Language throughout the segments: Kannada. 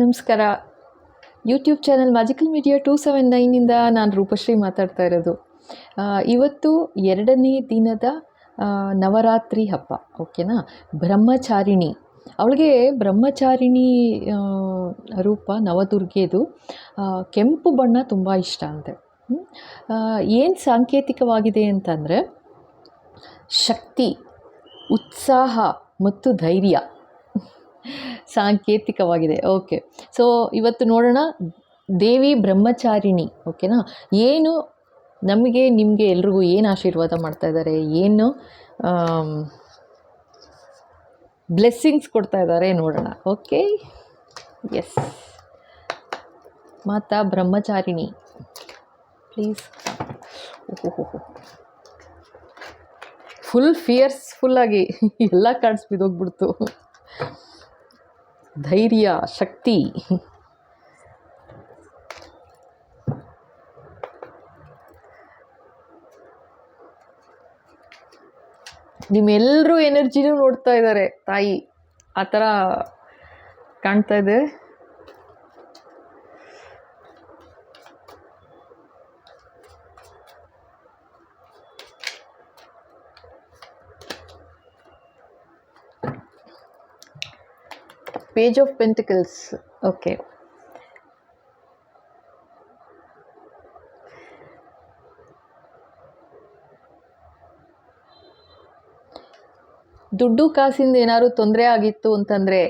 ನಮಸ್ಕಾರ. YouTube channel magical media two seven ನೈನಿಂದ ನಾನು ರೂಪಶ್ರೀ ಮಾತಾಡ್ತಾ ಇರೋದು. ಇವತ್ತು ಎರಡನೇ ದಿನದ ನವರಾತ್ರಿ ಹಬ್ಬ ಓಕೆನಾ ಬ್ರಹ್ಮಚಾರಿಣಿ. ಅವಳಿಗೆ ಬ್ರಹ್ಮಚಾರಿಣಿ ರೂಪ ನವದುರ್ಗೆದು ಕೆಂಪು ಬಣ್ಣ ತುಂಬ ಇಷ್ಟ ಅಂತೆ. ಏನು ಸಾಂಕೇತಿಕವಾಗಿದೆ ಅಂತಂದರೆ, ಶಕ್ತಿ, ಉತ್ಸಾಹ ಮತ್ತು ಧೈರ್ಯ. ಸಾಂಕೇತಿಕವಾಗಿದೆ. ಓಕೆ ಸೊ ಇವತ್ತು ನೋಡೋಣ ದೇವಿ ಬ್ರಹ್ಮಚಾರಿಣಿ ಓಕೆನಾ ಏನು ನಮಗೆ, ನಿಮಗೆ ಎಲ್ರಿಗೂ ಏನು ಆಶೀರ್ವಾದ ಮಾಡ್ತಾ ಇದ್ದಾರೆ ಏನು ಬ್ಲೆಸ್ಸಿಂಗ್ಸ್ ಕೊಡ್ತಾ ಇದ್ದಾರೆ ನೋಡೋಣ. Okay yes Mata Brahmacharini. Please ಓಹೋ ಫುಲ್ ಫಿಯರ್ಸ್ಫುಲ್ಲಾಗಿ ಎಲ್ಲ ಕಾರ್ಡ್ಸ್ ಬಿದ್ದೋಗ್ಬಿಡ್ತು. ಧೈರ್ಯ ಶಕ್ತಿ. ನಿಮ್ಮೆಲ್ಲರೂ ಎನರ್ಜಿನೂ ನೋಡ್ತಾ ಇದ್ದಾರೆ ತಾಯಿ. ಆ ಥರ ಕಾಣ್ತಾ ಇದೆ. ಪೇಜ್ ಆಫ್ ಪೆಂಟಿಕಲ್ಸ್ ಓಕೆ ದುಡ್ಡು ಕಾಸಿಂದ ಏನಾದ್ರು ತೊಂದರೆ ಆಗಿತ್ತು ಅಂತಂದರೆ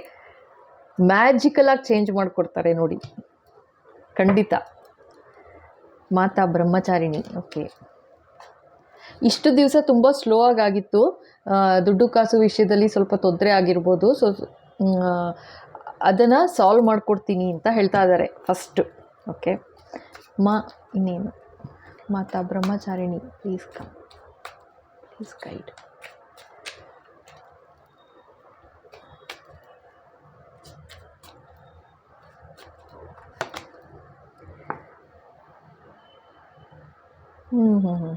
ಮ್ಯಾಜಿಕಲಾಗಿ ಚೇಂಜ್ ಮಾಡಿಕೊಡ್ತಾರೆ ನೋಡಿ. ಖಂಡಿತ. ಮಾತಾ ಬ್ರಹ್ಮಚಾರಿಣಿ. ಓಕೆ ಇಷ್ಟು ದಿವಸ ತುಂಬ ಸ್ಲೋ ಆಗಿತ್ತು. ದುಡ್ಡು ಕಾಸು ವಿಷಯದಲ್ಲಿ ಸ್ವಲ್ಪ ತೊಂದರೆ ಆಗಿರ್ಬೋದು. ಸೊ ಅದನ್ನು ಸಾಲ್ವ್ ಮಾಡಿಕೊಡ್ತೀನಿ ಅಂತ ಹೇಳ್ತಾ ಇದ್ದಾರೆ ಫಸ್ಟು ಓಕೆ ಮಾ, ಇನ್ನೇನು? Mata Brahmacharini please come please guide ಹ್ಞೂ ಹ್ಞೂ ಹ್ಞೂ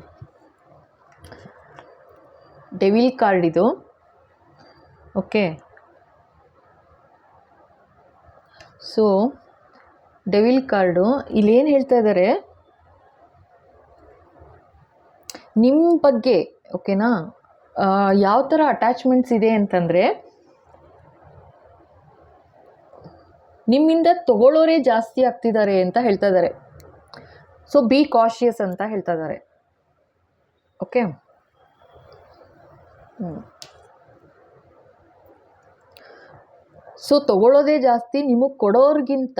ಡೆವಿಲ್ ಕಾರ್ಡ್ ಇದು. ಓಕೆ ಸೊ ಡೆವಿಲ್ ಕಾರ್ಡು ಇಲ್ಲೇನು ಹೇಳ್ತಾ ಇದ್ದಾರೆ ನಿಮ್ಮ ಬಗ್ಗೆ ಓಕೆನಾ ಯಾವ ಥರ ಅಟ್ಯಾಚ್ಮೆಂಟ್ಸ್ ಇದೆ ಅಂತಂದರೆ, ನಿಮ್ಮಿಂದ ತಗೊಳ್ಳೋರೇ ಜಾಸ್ತಿ ಆಗ್ತಿದ್ದಾರೆ ಅಂತ ಹೇಳ್ತಾ ಇದ್ದಾರೆ ಸೊ ಬಿ ಕಾಶಿಯಸ್ ಅಂತ ಹೇಳ್ತಾ ಇದ್ದಾರೆ ಓಕೆ ಸೊ ತಗೊಳ್ಳೋದೇ ಜಾಸ್ತಿ, ನಿಮಗೆ ಕೊಡೋರ್ಗಿಂತ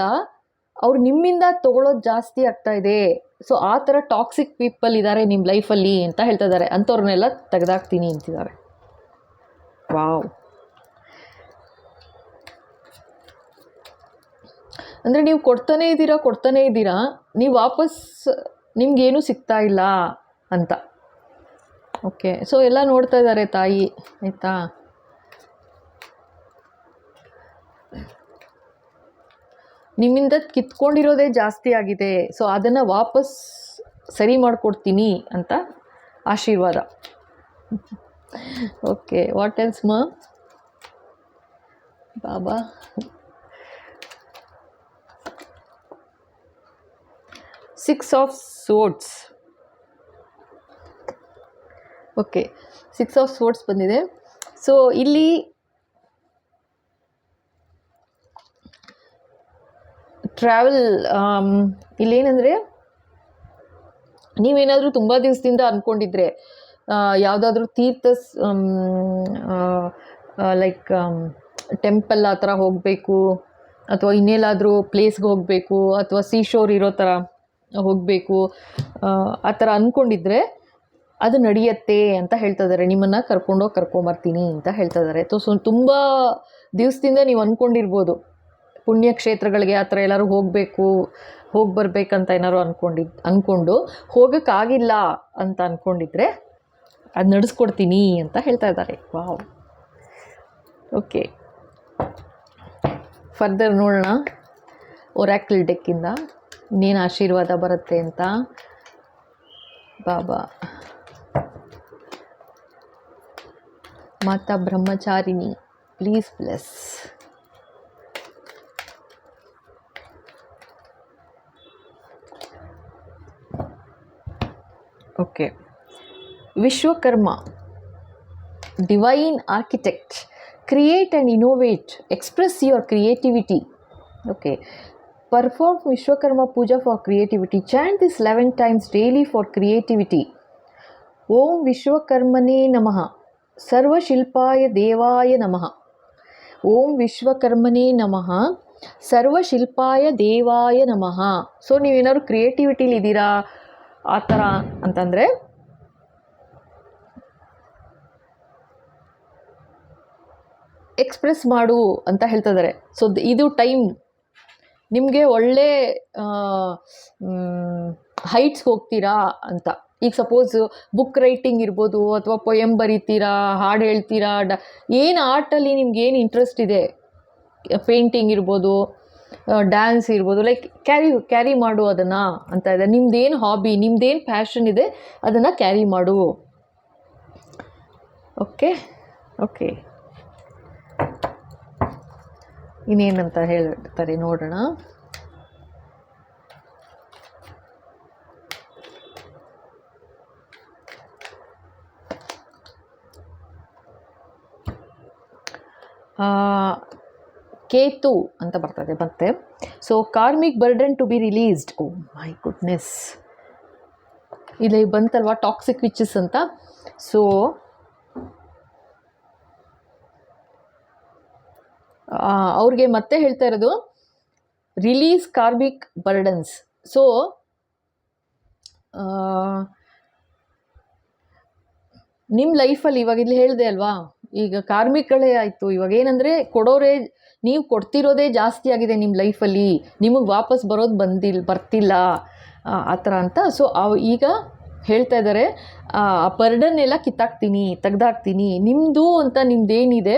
ಅವ್ರು ನಿಮ್ಮಿಂದ ತಗೊಳ್ಳೋದು ಜಾಸ್ತಿ ಆಗ್ತಾ ಇದೆ. ಸೊ ಆ ಥರ ಟಾಕ್ಸಿಕ್ ಪೀಪಲ್ ಇದ್ದಾರೆ ನಿಮ್ಮ ಲೈಫಲ್ಲಿ ಅಂತ ಹೇಳ್ತಾ ಇದ್ದಾರೆ ಅಂಥವ್ರನ್ನೆಲ್ಲ ತೆಗೆದಾಕ್ತೀನಿ ಅಂತಿದ್ದಾರೆ. ವಾವ್ ಅಂದರೆ ನೀವು ಕೊಡ್ತಾನೇ ಇದ್ದೀರಾ ಕೊಡ್ತಾನೇ ಇದ್ದೀರಾ, ನೀವು ವಾಪಸ್ ನಿಮಗೇನು ಸಿಗ್ತಾ ಇಲ್ಲ ಅಂತ. ಓಕೆ ಸೊ ಎಲ್ಲ ನೋಡ್ತಾ ಇದ್ದಾರೆ ತಾಯಿ, ಆಯಿತಾ? ನಿಮ್ಮಿಂದ ಕಿತ್ಕೊಂಡಿರೋದೇ ಜಾಸ್ತಿ ಆಗಿದೆ ಸೊ ಅದನ್ನು ವಾಪಸ್ ಸರಿ ಮಾಡಿಕೊಡ್ತೀನಿ ಅಂತ ಆಶೀರ್ವಾದ. ಓಕೆ ವಾಟ್ ಎಲ್ಸ್ ಮ Baba six of swords okay six of swords ಬಂದಿದೆ. ಸೊ ಇಲ್ಲಿ ಟ್ರಾವೆಲ್ ಇಲ್ಲೇನಂದರೆ ನೀವೇನಾದರೂ ತುಂಬ ದಿವಸದಿಂದ ಅಂದ್ಕೊಂಡಿದ್ರೆ ಯಾವುದಾದ್ರೂ ತೀರ್ಥ ಲೈಕ್ ಟೆಂಪಲ್ ಆ ಥರ ಹೋಗಬೇಕು, ಅಥವಾ ಇನ್ನೆಲ್ಲಾದರೂ ಪ್ಲೇಸ್ಗೆ ಹೋಗಬೇಕು, ಅಥವಾ ಸೀಶೋರ್ ಇರೋ ಥರ ಹೋಗಬೇಕು, ಆ ಥರ ಅಂದ್ಕೊಂಡಿದ್ರೆ ಅದು ನಡೆಯತ್ತೆ ಅಂತ ಹೇಳ್ತಾ ಇದ್ದಾರೆ ನಿಮ್ಮನ್ನು ಕರ್ಕೊಂಡೋಗಿ ಕರ್ಕೊಂಬರ್ತೀನಿ ಅಂತ ಹೇಳ್ತಾ ಇದ್ದಾರೆ ಸೊ ಸೊ ತುಂಬ ದಿವಸದಿಂದ ನೀವು ಅಂದ್ಕೊಂಡಿರ್ಬೋದು ಪುಣ್ಯಕ್ಷೇತ್ರಗಳಿಗೆ ಆ ಥರ ಎಲ್ಲರೂ ಹೋಗಬೇಕು ಹೋಗಿ ಬರಬೇಕಂತ ಏನಾದ್ರು ಅಂದ್ಕೊಂಡಿದ್ದು ಅಂದ್ಕೊಂಡು ಹೋಗೋಕ್ಕಾಗಿಲ್ಲ ಅಂತ ಅಂದ್ಕೊಂಡಿದ್ರೆ ಅದು ನಡೆಸ್ಕೊಡ್ತೀನಿ ಅಂತ ಹೇಳ್ತಾ ಇದ್ದಾರೆ. ವಾವ್. ಓಕೆ. ಫರ್ದರ್ ನೋಡೋಣ. ಒರಾಕಲ್ ಡೆಕ್ಕಿಂದ ಇನ್ನೇನು ಆಶೀರ್ವಾದ ಬರುತ್ತೆ ಅಂತ. Baba. Mata Brahmacharini please bless okay. Vishwakarma divine architect create and innovate express your creativity okay. Perform Vishwakarma puja for creativity chant this eleven times daily for creativity Om ವಿಶ್ವಕರ್ಮನೇ ನಮಃ. ಸರ್ವಶಿಲ್ಪಾಯ ದೇವಾಯ ನಮಃ. ಓಂ ವಿಶ್ವಕರ್ಮನೇ ನಮಃ. ಸರ್ವಶಿಲ್ಪಾಯ ದೇವಾಯ ನಮಃ. ಸೊ ನೀವೇನಾದ್ರು ಕ್ರಿಯೇಟಿವಿಟಿಲಿ ಇದ್ದೀರಾ? ಆ ಥರ ಅಂತಂದರೆ ಎಕ್ಸ್ಪ್ರೆಸ್ ಮಾಡು ಅಂತ ಹೇಳ್ತಾ ಇದ್ದಾರೆ ಸೊ ಇದು ಟೈಮ್ ನಿಮಗೆ ಒಳ್ಳೆ ಹೈಟ್ಸ್ಗೆ ಹೋಗ್ತೀರಾ ಅಂತ. ಈಗ ಸಪೋಸ್ ಬುಕ್ ರೈಟಿಂಗ್ ಇರ್ಬೋದು ಅಥವಾ ಪೊಯಮ್ ಬರೀತೀರಾ, ಹಾಡು ಹೇಳ್ತೀರಾ, ಡ, ಏನು ಆರ್ಟಲ್ಲಿ ನಿಮ್ಗೆ ಏನು ಇಂಟ್ರೆಸ್ಟ್ ಇದೆ? ಪೇಂಟಿಂಗ್ ಇರ್ಬೋದು ಡ್ಯಾನ್ಸ್ ಇರ್ಬೋದು ಲೈಕ್ ಕ್ಯಾರಿ ಕ್ಯಾರಿ ಮಾಡು ಅದನ್ನು ಅಂತ ಇದೆ. ನಿಮ್ಮದೇನು ಹಾಬಿ ನಿಮ್ಮದೇನು ಪ್ಯಾಷನ್ ಇದೆ ಅದನ್ನು ಕ್ಯಾರಿ ಮಾಡು. ಓಕೆ ಓಕೆ ಇನ್ನೇನಂತ ಹೇಳ್ತಾರೆ ನೋಡೋಣ. ಆ, ಕೇತು ಅಂತ ಬರ್ತದೆ, ಮತ್ತೆ. So karmic burden to be released oh my goodness ಇಲ್ಲಿ ಬಂತಲ್ವಾ ಟಾಕ್ಸಿಕ್ ವಿಚಸ್ ಅಂತ? ಸೊ ಅವ್ರಿಗೆ ಮತ್ತೆ ಹೇಳ್ತಾ ಇರೋದು ರಿಲೀಸ್ ಕಾರ್ಮಿಕ್ ಬರ್ಡನ್ಸ್ ಸೊ ನಿಮ್ಮ ಲೈಫಲ್ಲಿ ಇವಾಗ ಇಲ್ಲಿ ಹೇಳಿದೆ ಅಲ್ವಾ? ಈಗ ಕಾರ್ಮಿಕಗಳೇ ಆಯಿತು. ಇವಾಗ ಏನಂದರೆ ಕೊಡೋರೇ, ನೀವು ಕೊಡ್ತಿರೋದೇ ಜಾಸ್ತಿ ಆಗಿದೆ ನಿಮ್ಮ ಲೈಫಲ್ಲಿ. ನಿಮಗೆ ವಾಪಸ್ ಬರೋದು ಬಂದಿಲ್ಲ ಬರ್ತಿಲ್ಲ, ಆ ಥರ ಅಂತ. ಸೊ ಅವು ಈಗ ಹೇಳ್ತಾ ಇದ್ದಾರೆ ಆ ಬರ್ಡನ್ ಎಲ್ಲ ಕಿತ್ತಾಕ್ತೀನಿ, ತೆಗ್ದಾಕ್ತೀನಿ. ನಿಮ್ಮದು ಅಂತ ನಿಮ್ಮದೇನಿದೆ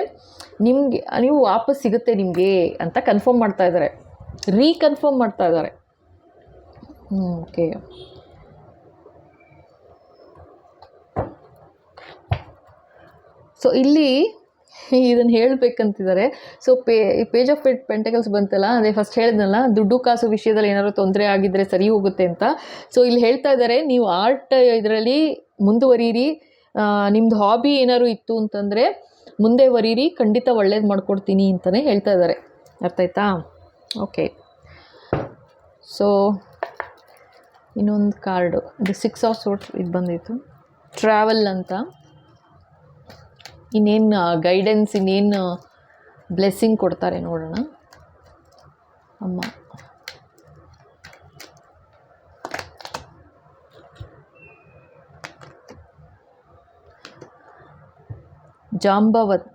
ನಿಮಗೆ, ನೀವು ವಾಪಸ್ ಸಿಗುತ್ತೆ ನಿಮಗೆ ಅಂತ ಕನ್ಫರ್ಮ್ ಮಾಡ್ತಾ ಇದ್ದಾರೆ ರೀಕನ್ಫರ್ಮ್ ಮಾಡ್ತಾ ಇದ್ದಾರೆ ಓಕೆ ಸೊ ಇಲ್ಲಿ ಇದನ್ನು ಹೇಳಬೇಕಂತಿದ್ದಾರೆ ಸೊ ಪೇ ಪೇಜ್ ಆಫ್ ಪೆಟ್ ಪೆಂಟಕಲ್ಸ್ ಬಂತಲ್ಲ, ಅದೇ ಫಸ್ಟ್ ಹೇಳಿದ್ನಲ್ಲ, ದುಡ್ಡು ಕಾಸು ವಿಷಯದಲ್ಲಿ ಏನಾದರೂ ತೊಂದರೆ ಆಗಿದ್ದರೆ ಸರಿ ಹೋಗುತ್ತೆ ಅಂತ. ಸೊ ಇಲ್ಲಿ ಹೇಳ್ತಾ ಇದ್ದಾರೆ ನೀವು ಆರ್ಟ್ ಇದರಲ್ಲಿ ಮುಂದುವರಿಯಿರಿ ನಿಮ್ಮದು ಹಾಬಿ ಏನಾದ್ರು ಇತ್ತು ಅಂತಂದರೆ, ಮುಂದೆ ವರೀರಿ, ಖಂಡಿತ ಒಳ್ಳೇದು ಮಾಡ್ಕೊಡ್ತೀನಿ ಅಂತಲೇ ಹೇಳ್ತಾ ಇದ್ದಾರೆ ಅರ್ಥ ಆಯ್ತಾ? ಓಕೆ ಸೊ ಇನ್ನೊಂದು ಕಾರ್ಡು ಅದು ಸಿಕ್ಸ್ ಆಫ್ ಸೋರ್ಟ್ಸ್ ಇದು ಬಂದಿತ್ತು. ಟ್ರಾವೆಲ್ ಅಂತ. ಇನ್ನೇನು ಗೈಡೆನ್ಸ್ ಇನ್ನೇನು ಬ್ಲೆಸ್ಸಿಂಗ್ ಕೊಡ್ತಾರೆ ನೋಡೋಣ. ಅಮ್ಮ. Jambavat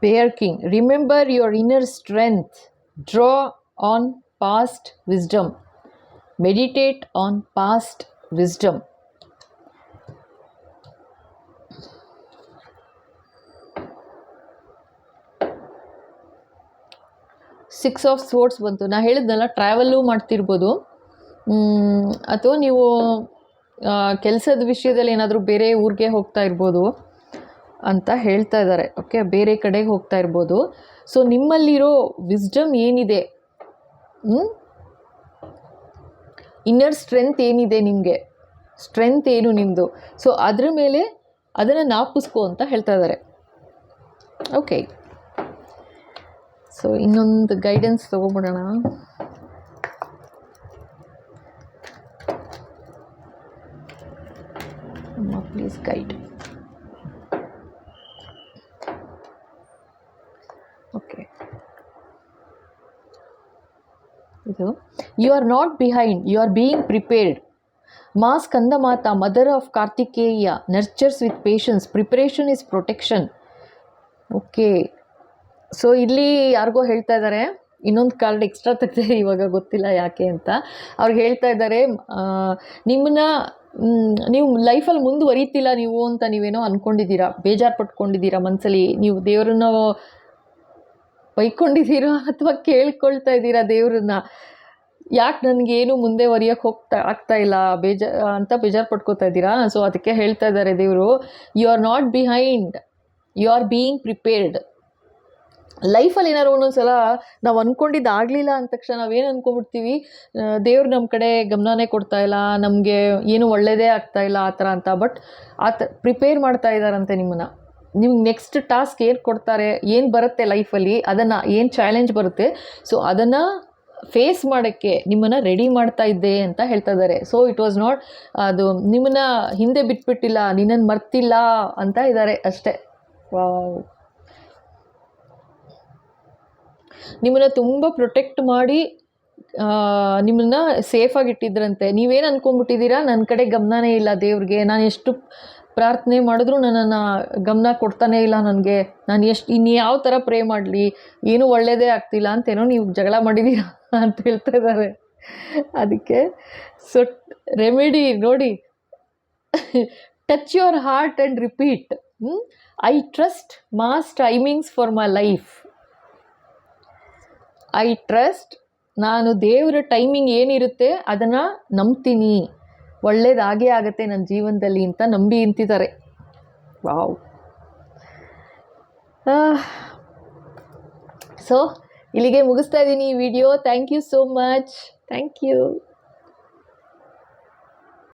bear king remember your inner strength draw on past wisdom meditate on past wisdom six of swords ಬಂತು. ನಾನು ಹೇಳಿದ್ನಲ್ಲ ಟ್ರಾವೆಲ್ಲು ಮಾಡ್ತಿರ್ಬೋದು. ಅಥವಾ ನೀವು ಕೆಲಸದ ವಿಷಯದಲ್ಲಿ ಏನಾದರೂ ಬೇರೆ ಊರಿಗೆ ಹೋಗ್ತಾ ಇರ್ಬೋದು ಅಂತ ಹೇಳ್ತಾ ಇದ್ದಾರೆ ಓಕೆ ಬೇರೆ ಕಡೆಗೆ ಹೋಗ್ತಾ ಇರ್ಬೋದು. ಸೊ ನಿಮ್ಮಲ್ಲಿರೋ ವಿಸ್ಡಮ್ ಏನಿದೆ? ಇನ್ನರ್ ಸ್ಟ್ರೆಂತ್ ಏನಿದೆ ನಿಮಗೆ? ಸ್ಟ್ರೆಂತ್ ಏನು ನಿಮ್ಮದು ಸೊ ಅದ್ರ ಮೇಲೆ ಅದನ್ನು ನಾಪಿಸ್ಕೋ ಅಂತ ಹೇಳ್ತಾ ಇದ್ದಾರೆ ಓಕೆ ಸೊ ಇನ್ನೊಂದು ಗೈಡೆನ್ಸ್ ತೊಗೊಬಿಡೋಣ ಪ್ಲೀಸ್ ಗೈಡ್ ಓಕೆ ಇದು you are not behind you are being prepared Ma Skandamata mother of Kartikeya nurtures with patience preparation is protection okay so ಇಲ್ಲಿ ಯಾರಿಗೋ ಹೇಳ್ತಾ ಇದ್ದಾರೆ ಇನ್ನೊಂದು ಕಾರ್ಡ್ ಎಕ್ಸ್ಟ್ರಾ ತೆಗ್ದೆ ಇವಾಗ, ಗೊತ್ತಿಲ್ಲ ಯಾಕೆ ಅಂತ. ಅವ್ರು ಹೇಳ್ತಾ ಇದ್ದಾರೆ ನಿಮ್ಮನ್ನ ನೀವು ಲೈಫಲ್ಲಿ ಮುಂದುವರಿತಿಲ್ಲ ನೀವು ಅಂತ ನೀವೇನೋ ಅಂದ್ಕೊಂಡಿದ್ದೀರಾ ಬೇಜಾರು ಪಟ್ಕೊಂಡಿದ್ದೀರಾ ಮನಸ್ಸಲ್ಲಿ ನೀವು ದೇವರನ್ನ ಬೈಕೊಂಡಿದ್ದೀರಾ ಅಥವಾ ಕೇಳ್ಕೊಳ್ತಾ ಇದ್ದೀರಾ ದೇವ್ರನ್ನ? ಯಾಕೆ ನನಗೇನು ಮುಂದೆ ಒರಿಯೋಕ್ಕೆ ಹೋಗ್ತಾ, ಆಗ್ತಾ ಇಲ್ಲ, ಬೇಜಾ, ಅಂತ ಬೇಜಾರು ಪಟ್ಕೋತಾ ಇದ್ದೀರಾ? ಸೊ ಅದಕ್ಕೆ ಹೇಳ್ತಾ ಇದ್ದಾರೆ ದೇವರು you are not behind you are being prepared ಲೈಫಲ್ಲಿ ಏನಾದ್ರು ಒಂದೊಂದ್ಸಲ ನಾವು ಅಂದ್ಕೊಂಡಿದ್ದು ಆಗಲಿಲ್ಲ ಅಂದ ತಕ್ಷಣ ನಾವೇನು ಅಂದ್ಕೊಂಡ್ಬಿಡ್ತೀವಿ ದೇವ್ರು ನಮ್ಮ ಕಡೆ ಗಮನನೇ ಕೊಡ್ತಾ ಇಲ್ಲ, ನಮಗೆ ಏನು ಒಳ್ಳೆಯದೇ ಆಗ್ತಾ ಇಲ್ಲ ಆ ಥರ ಅಂತ. ಬಟ್ ಆ ಥರ ಪ್ರಿಪೇರ್ ಮಾಡ್ತಾ ಇದ್ದಾರಂತೆ ನಿಮ್ಮನ್ನು. ನಿಮ್ಗೆ ನೆಕ್ಸ್ಟ್ ಟಾಸ್ಕ್ ಏನು ಕೊಡ್ತಾರೆ, ಏನು ಬರುತ್ತೆ ಲೈಫಲ್ಲಿ ಅದನ್ನು ಏನು ಚಾಲೆಂಜ್ ಬರುತ್ತೆ ಸೊ ಅದನ್ನು ಫೇಸ್ ಮಾಡೋಕ್ಕೆ ನಿಮ್ಮನ್ನು ರೆಡಿ ಮಾಡ್ತಾ ಇದ್ದೆ ಅಂತ ಹೇಳ್ತಾ ಇದ್ದಾರೆ. ಸೊ ಇಟ್ ವಾಸ್ ನಾಟ್ ಅದು ನಿಮ್ಮನ್ನು ಹಿಂದೆ ಬಿಟ್ಬಿಟ್ಟಿಲ್ಲ ನಿನ್ನನ್ನು ಮರ್ತಿಲ್ಲ ಅಂತ ಇದ್ದಾರೆ ಅಷ್ಟೇ ವಾವ್ ನಿಮ್ಮನ್ನು ತುಂಬ ಪ್ರೊಟೆಕ್ಟ್ ಮಾಡಿ ನಿಮ್ಮನ್ನ ಸೇಫಾಗಿ ಇಟ್ಟಿದ್ರಂತೆ. ನೀವೇನು ಅಂದ್ಕೊಂಡ್ಬಿಟ್ಟಿದ್ದೀರಾ ನನ್ನ ಕಡೆ ಗಮನನೇ ಇಲ್ಲ ದೇವ್ರಿಗೆ. ನಾನು ಎಷ್ಟು ಪ್ರಾರ್ಥನೆ ಮಾಡಿದ್ರೂ ನನ್ನನ್ನು ಗಮನ ಕೊಡ್ತಾನೇ ಇಲ್ಲ ನನಗೆ. ನಾನು ಎಷ್ಟು ಇನ್ನು ಯಾವ ಥರ ಪ್ರೇ ಮಾಡಲಿ? ಏನೂ ಒಳ್ಳೆಯದೇ ಆಗ್ತಿಲ್ಲ ಅಂತೇನೋ ನೀವು ಜಗಳ ಮಾಡಿದ್ದೀರಾ ಅಂತ ಹೇಳ್ತಾ ಇದ್ದಾರೆ. ಅದಕ್ಕೆ ಸೊ ರೆಮಿಡಿ ನೋಡಿ. Touch your heart and repeat I trust mass timings for my life I trust ನಾನು ದೇವರ ಟೈಮಿಂಗ್ ಏನಿರುತ್ತೆ ಅದನ್ನು ನಂಬ್ತೀನಿ. ಒಳ್ಳೇದಾಗೇ ಆಗುತ್ತೆ ನನ್ನ ಜೀವನದಲ್ಲಿ ಅಂತ ನಂಬಿ ಅಂತಿದ್ದಾರೆ ವಾವ್. ಸೊ ಇಲ್ಲಿಗೆ ಮುಗಿಸ್ತಾ ಇದ್ದೀನಿ ಈ video thank you so much thank you